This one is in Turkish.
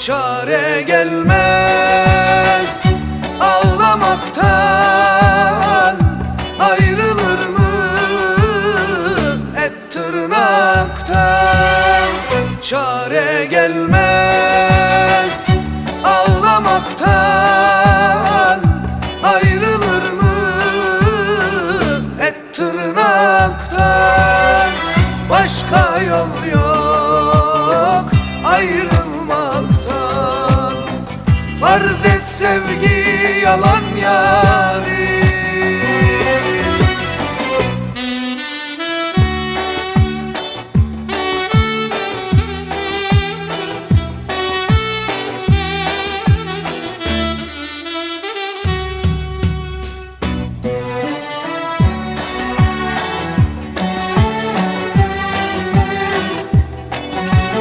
çare gelmez. Ağlamaktan ayrılır mı? Et tırnaktan Çare gelmez. Ağlamaktan ayrılır mı? Et tırnaktan Başka yol yok. Ayrılmaktan Farz et sevgi yalan